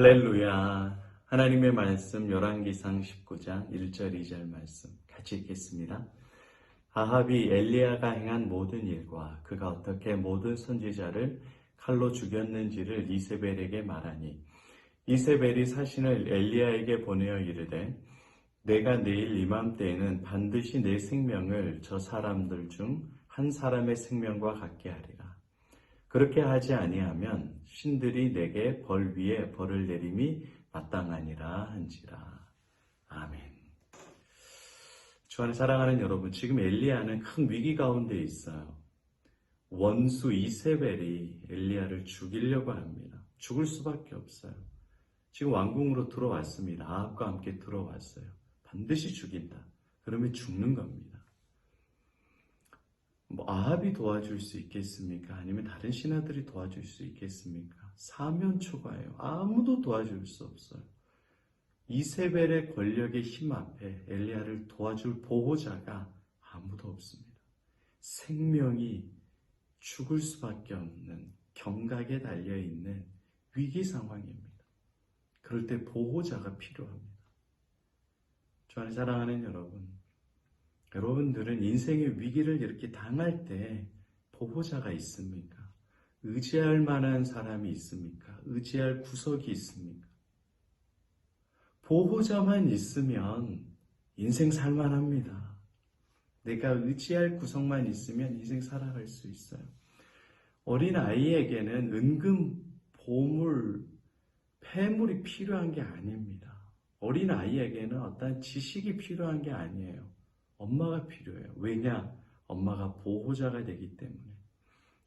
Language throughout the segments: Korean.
할렐루야. 하나님의 말씀 열왕기상 19장 1절 2절 말씀 같이 읽겠습니다. 아합이 엘리야가 행한 모든 일과 그가 어떻게 모든 선지자를 칼로 죽였는지를 이세벨에게 말하니 이세벨이 사신을 엘리야에게 보내어 이르되 내가 내일 이맘때에는 반드시 내 생명을 저 사람들 중 한 사람의 생명과 같게 하리라. 그렇게 하지 아니하면 신들이 내게 벌 위에 벌을 내림이 마땅하니라 한지라. 아멘. 주 안에 사랑하는 여러분, 지금 엘리야는 큰 위기 가운데 있어요. 원수 이세벨이 엘리야를 죽이려고 합니다. 죽을 수밖에 없어요. 지금 왕궁으로 들어왔습니다. 아합과 함께 들어왔어요. 반드시 죽인다. 그러면 죽는 겁니다. 뭐 아합이 도와줄 수 있겠습니까? 아니면 다른 신하들이 도와줄 수 있겠습니까? 사면초가예요. 아무도 도와줄 수 없어요. 이세벨의 권력의 힘 앞에 엘리야를 도와줄 보호자가 아무도 없습니다. 생명이 죽을 수밖에 없는 경각에 달려 있는 위기 상황입니다. 그럴 때 보호자가 필요합니다. 주 안에 사랑하는 여러분, 여러분들은 인생의 위기를 이렇게 당할 때 보호자가 있습니까? 의지할 만한 사람이 있습니까? 의지할 구석이 있습니까? 보호자만 있으면 인생 살만합니다. 내가 의지할 구석만 있으면 인생 살아갈 수 있어요. 어린 아이에게는 은근 보물, 폐물이 필요한 게 아닙니다. 어린 아이에게는 어떤 지식이 필요한 게 아니에요. 엄마가 필요해요. 왜냐? 엄마가 보호자가 되기 때문에.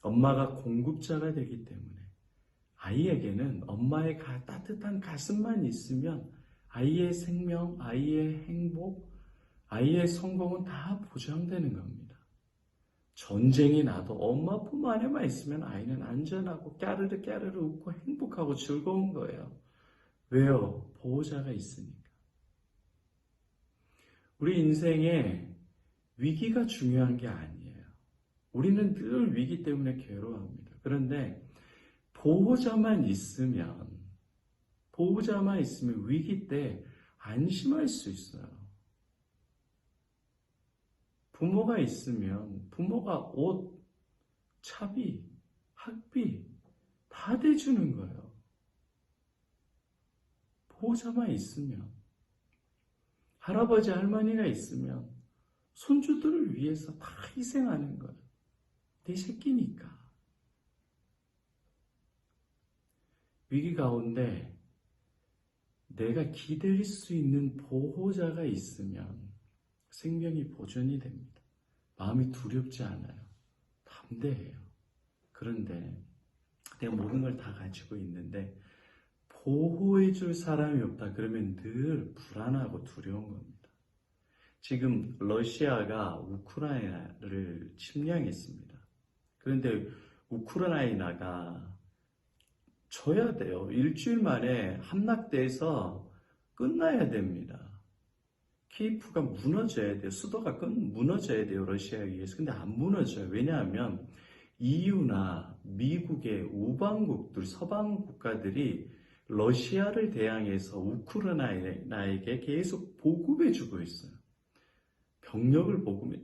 엄마가 공급자가 되기 때문에. 아이에게는 엄마의 따뜻한 가슴만 있으면 아이의 생명, 아이의 행복, 아이의 성공은 다 보장되는 겁니다. 전쟁이 나도 엄마 품 안에만 있으면 아이는 안전하고 까르르 까르르 웃고 행복하고 즐거운 거예요. 왜요? 보호자가 있으니까. 우리 인생에 위기가 중요한 게 아니에요. 우리는 늘 위기 때문에 괴로워합니다. 그런데 보호자만 있으면, 보호자만 있으면 위기 때 안심할 수 있어요. 부모가 있으면 부모가 옷, 차비, 학비 다 대주는 거예요. 보호자만 있으면. 할아버지, 할머니가 있으면 손주들을 위해서 다 희생하는 거예요. 내 새끼니까. 위기 가운데 내가 기댈 수 있는 보호자가 있으면 생명이 보존이 됩니다. 마음이 두렵지 않아요. 담대해요. 그런데 내가 모든 걸 다 가지고 있는데 보호해 줄 사람이 없다. 그러면 늘 불안하고 두려운 겁니다. 지금 러시아가 우크라이나를 침략했습니다. 그런데 우크라이나가 져야 돼요. 일주일 만에 함락돼서 끝나야 됩니다. 키이프가 무너져야 돼요. 수도가 끝, 무너져야 돼요. 러시아에 의해서. 근데 안 무너져요. 왜냐하면 EU나 미국의 우방국들, 서방 국가들이 러시아를 대항해서 우크라이나에게 계속 보급해주고 있어요. 병력을 보급해,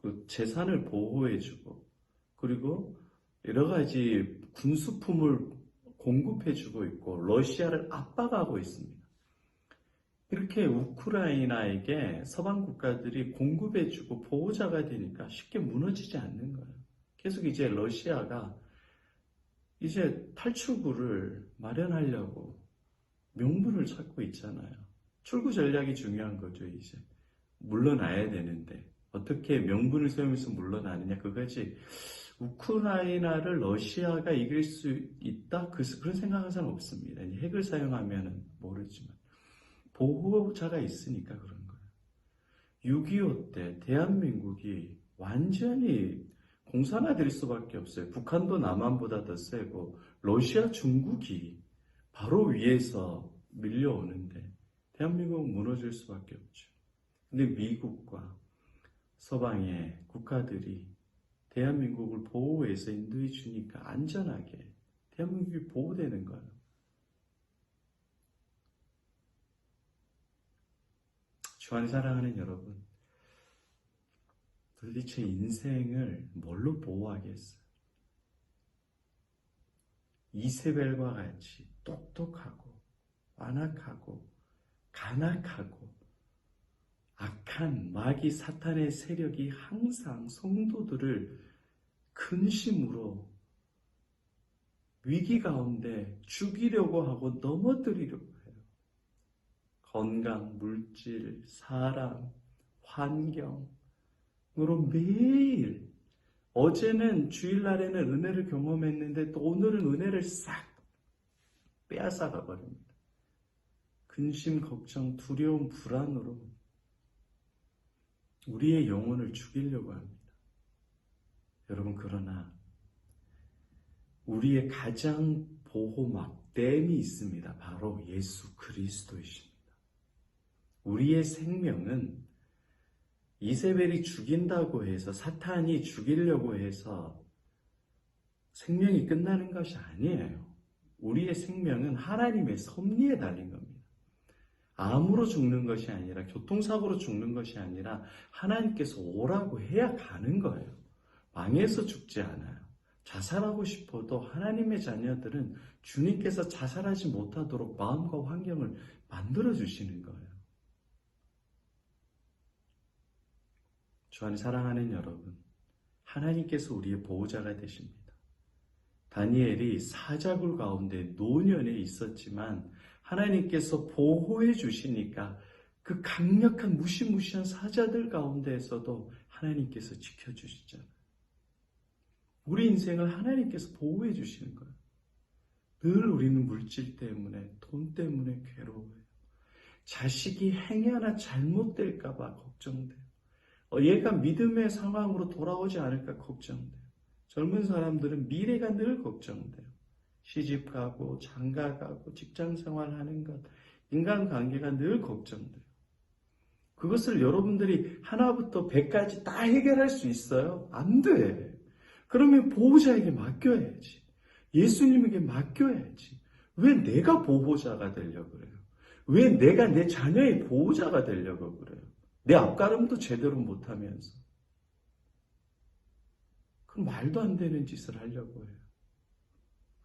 그 재산을 보호해주고, 그리고 여러 가지 군수품을 공급해주고 있고, 러시아를 압박하고 있습니다. 이렇게 우크라이나에게 서방 국가들이 공급해주고 보호자가 되니까 쉽게 무너지지 않는 거예요. 계속 이제 러시아가 이제 탈출구를 마련하려고 명분을 찾고 있잖아요. 출구 전략이 중요한 거죠, 이제. 물러나야 되는데. 어떻게 명분을 세우면서 물러나느냐, 그거지. 우크라이나를 러시아가 이길 수 있다? 그, 그런 생각하는 사람 없습니다. 핵을 사용하면 모르지만. 보호자가 있으니까 그런 거예요. 6.25 때 대한민국이 완전히 공산화 될 수밖에 없어요. 북한도 남한보다 더 세고 러시아 중국이 바로 위에서 밀려오는데 대한민국은 무너질 수밖에 없죠. 근데 미국과 서방의 국가들이 대한민국을 보호해서 인도해 주니까 안전하게 대한민국이 보호되는 거예요. 주안 사랑하는 여러분 도대체 인생을 뭘로 보호하겠어요? 이세벨과 같이 똑똑하고 완악하고 간악하고 악한 마귀 사탄의 세력이 항상 성도들을 근심으로 위기 가운데 죽이려고 하고 넘어뜨리려고 해요. 건강, 물질, 사람, 환경 으로 매일 어제는 주일날에는 은혜를 경험했는데 또 오늘은 은혜를 싹 빼앗아 가 버립니다. 근심, 걱정, 두려움, 불안으로 우리의 영혼을 죽이려고 합니다. 여러분, 그러나 우리의 가장 보호막, 댐이 있습니다. 바로 예수 그리스도이십니다. 우리의 생명은 이세벨이 죽인다고 해서 사탄이 죽이려고 해서 생명이 끝나는 것이 아니에요. 우리의 생명은 하나님의 섭리에 달린 겁니다. 암으로 죽는 것이 아니라 교통사고로 죽는 것이 아니라 하나님께서 오라고 해야 가는 거예요. 망해서 죽지 않아요. 자살하고 싶어도 하나님의 자녀들은 주님께서 자살하지 못하도록 마음과 환경을 만들어 주시는 거예요. 주 안에 사랑하는 여러분, 하나님께서 우리의 보호자가 되십니다. 다니엘이 사자굴 가운데 노년에 있었지만 하나님께서 보호해 주시니까 그 강력한 무시무시한 사자들 가운데에서도 하나님께서 지켜주시잖아요. 우리 인생을 하나님께서 보호해 주시는 거예요. 늘 우리는 물질 때문에, 돈 때문에 괴로워요. 자식이 행위 하나 잘못될까봐 걱정돼요. 어, 얘가 믿음의 상황으로 돌아오지 않을까 걱정돼요. 젊은 사람들은 미래가 늘 걱정돼요. 시집 가고, 장가 가고, 직장 생활하는 것, 인간관계가 늘 걱정돼요. 그것을 여러분들이 하나부터 백까지 다 해결할 수 있어요? 안 돼. 그러면 보호자에게 맡겨야지. 예수님에게 맡겨야지. 왜 내가 보호자가 되려고 그래요? 왜 내가 내 자녀의 보호자가 되려고 그래요? 내 앞가름도 제대로 못하면서. 그 말도 안 되는 짓을 하려고 해요.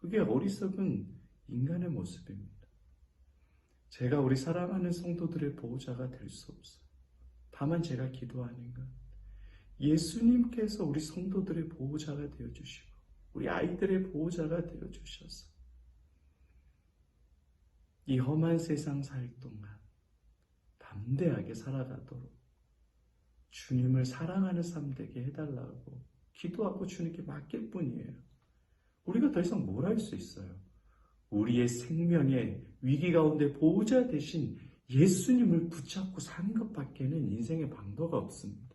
그게 어리석은 인간의 모습입니다. 제가 우리 사랑하는 성도들의 보호자가 될 수 없어요. 다만 제가 기도하는 것. 예수님께서 우리 성도들의 보호자가 되어주시고, 우리 아이들의 보호자가 되어주셔서, 이 험한 세상 살 동안 담대하게 살아가도록 주님을 사랑하는 삶 되게 해달라고 기도하고 주님께 맡길 뿐이에요. 우리가 더 이상 뭘 할 수 있어요? 우리의 생명의 위기 가운데 보호자 대신 예수님을 붙잡고 사는 것밖에는 인생의 방도가 없습니다.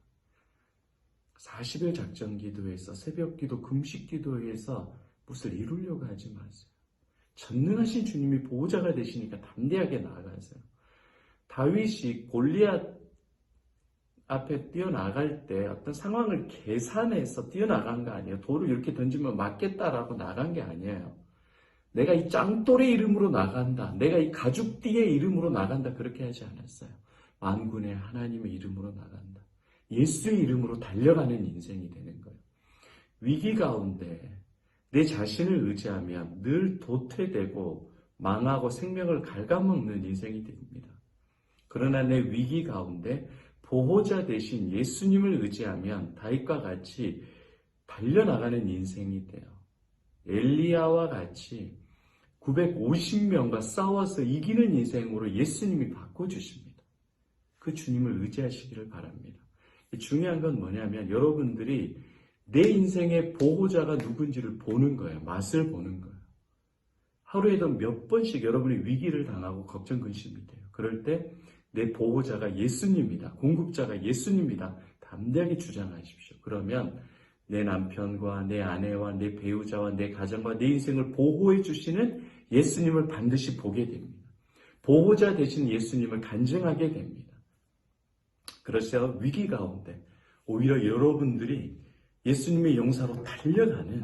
40일 작전 기도에서 새벽 기도, 금식 기도에서 무엇을 이루려고 하지 마세요. 전능하신 주님이 보호자가 되시니까 담대하게 나아가세요. 다윗이 골리앗 앞에 뛰어나갈 때 어떤 상황을 계산해서 뛰어나간 거 아니에요. 돌을 이렇게 던지면 맞겠다라고 나간 게 아니에요. 내가 이 짱돌의 이름으로 나간다. 내가 이 가죽띠의 이름으로 나간다. 그렇게 하지 않았어요. 만군의 하나님의 이름으로 나간다. 예수의 이름으로 달려가는 인생이 되는 거예요. 위기 가운데 내 자신을 의지하면 늘 도태되고 망하고 생명을 갉아먹는 인생이 됩니다. 그러나 내 위기 가운데 보호자 대신 예수님을 의지하면 다윗과 같이 달려나가는 인생이 돼요. 엘리야와 같이 950명과 싸워서 이기는 인생으로 예수님이 바꿔주십니다. 그 주님을 의지하시기를 바랍니다. 중요한 건 뭐냐면 여러분들이 내 인생의 보호자가 누군지를 보는 거예요. 맛을 보는 거예요. 하루에도 몇 번씩 여러분이 위기를 당하고 걱정 근심이 돼요. 그럴 때 내 보호자가 예수님이다. 공급자가 예수님이다. 담대하게 주장하십시오. 그러면 내 남편과 내 아내와 내 배우자와 내 가정과 내 인생을 보호해 주시는 예수님을 반드시 보게 됩니다. 보호자 되신 예수님을 간증하게 됩니다. 그래서 위기 가운데 오히려 여러분들이 예수님의 용사로 달려가는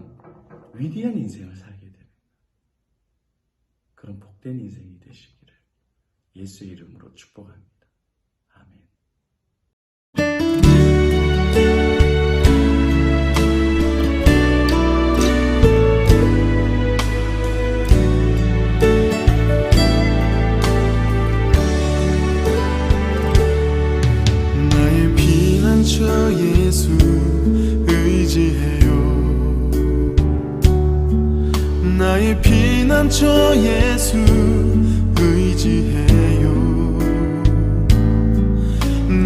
위대한 인생을 살게 됩니다. 그런 복된 인생이 되시기를 예수 이름으로 축복합니다. 아멘. 나의 피난처 예수 의지해요 나의 피난처 예수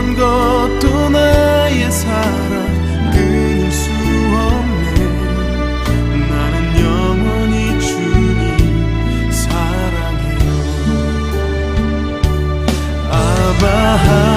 모든 것도 나의 사랑 끊을 수 없네. 나는 영원히 주님 사랑해요. 아바